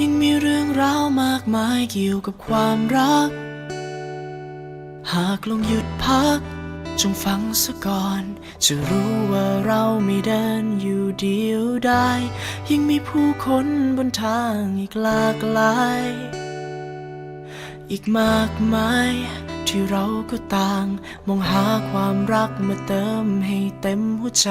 ยังมีเรื่องราวมากมายเกี่ยวกับความรัก หากลองหยุดพัก จงฟังซะก่อน จะรู้ว่าเราไม่เดินอยู่เดียวได้ยังมีผู้คนบนทางอีกหลากหลาย อีกมากมายที่เราก็ต่าง มองหาความรักมาเติมให้เต็มหัวใจ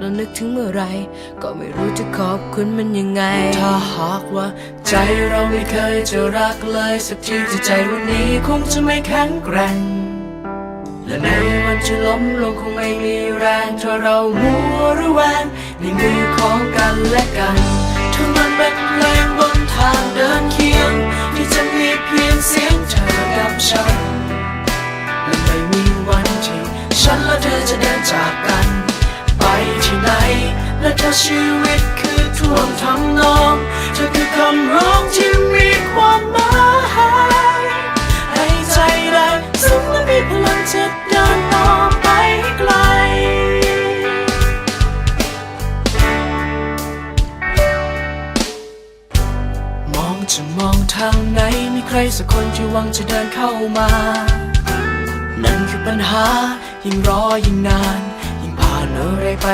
เรานึกถึงเมื่อไร ก็ไม่รู้จะขอบคุณมันยังไง ถ้าหากว่า ใจเราไม่เคยจะรักเลย สักทีที่ใจวันนี้คงจะไม่แข็งแกร่ง และในวันที่ล้มลงคงไม่มีแรงถ้าเรามัวระแวงในมือของกันและกันถ้ามันเป็นเพลงบนทางเดินเคียง ที่จะมีเพียงเสียงเธอกับฉันและไม่มีวันที่ฉันและเธอจะเดินจากกัน และถ้าชีวิตคือท่วงทำนองเธอคือคำร้องที่มีความหมายให้ใจได้ซึ้งและมีพลังจะเดินต่อไปให้ไกลมองจะมองทางไหนมีใครสักคนที่หวังจะเดินเข้ามา นั่นคือปัญหายิ่งรอยิ่งนาน อะไรไป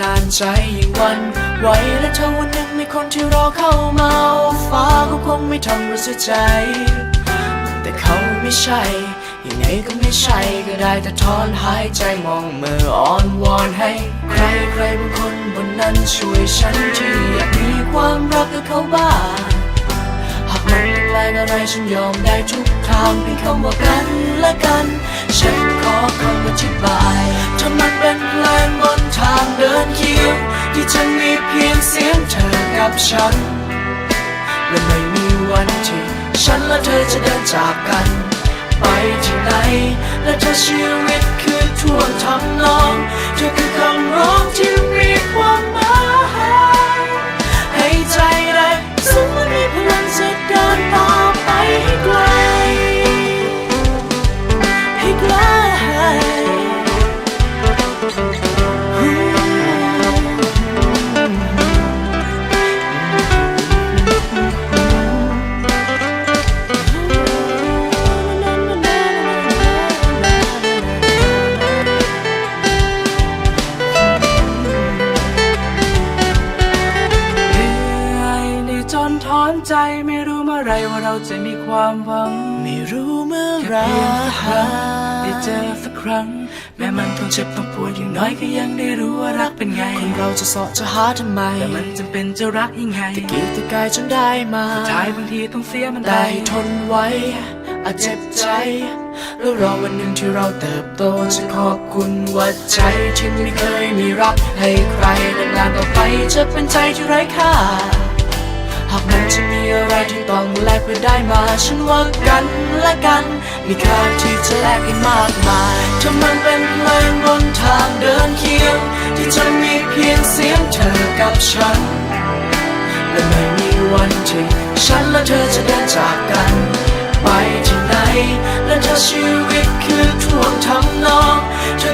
นานๆใจยิ่งวันไหวและถ้าวันหนึ่งมีคนที่รอเข้ามาฟ้าก็คงไม่ทำรู้สึกใจ แต่เขาไม่ใช่ยังไงก็ไม่ใช่ก็ได้แต่ถอนหายใจมองมืออ้อนวอนให้ ใครใครบางคนบนนั้นช่วยฉันที่อยากมีความรักกับเขาบ้างหากมันเป็นแรงอะไรฉันยอมได้ทุกทางเพียงคำว่ากันและกัน ฉันขอคำอธิบายถ้ามันเป็นเพลงบนทางเดินเคียงที่จะมีเพียงเสียงเธอกับฉัน และไม่มีวันที่ฉันและเธอจะเดินจากกัน ไปที่ไหน และถ้าชีวิตคือท่วงทำนอง เธอคือคำร้องที่มีความหมาย จะมีความหวัง ไม่รู้เมื่อไหรแค่เพียงสักครั้งได้เจอสักครั้ง แม้มันต้องเจ็บต้องปวดอย่างน้อยก็ยังได้รู้ว่ารักเป็นไง คนเราจะเสาะจะหาทำไม แต่มันจำเป็นจะรักยังไงตะกี้ตะกายจนได้มาสุดท้ายบางทีต้องเสียมันได้ได้ทนไว้อาจเจ็บใจ แล้วรอวันหนึ่งที่เราเติบโตจะขอบคุณว่าใจที่ไม่เคยมีรักให้ใครนานๆต่อไปจะเป็นใจที่ไร้ค่าหากมันจะมีอะไรที่ต้องแลกเพื่อได้มา ฉันว่ากันและกัน มีค่าที่จะแลกให้มากมายถ้ามันเป็นเพลงบนทางเดินเคียง ที่จะมีเพียงเสียงเธอกับฉัน และไม่มีวันที่ฉันและเธอจะเดินจากกัน ไปที่ไหน และถ้าชีวิตคือท่วงทำนองเธอ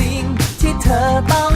สิ่งที่เธอต้อง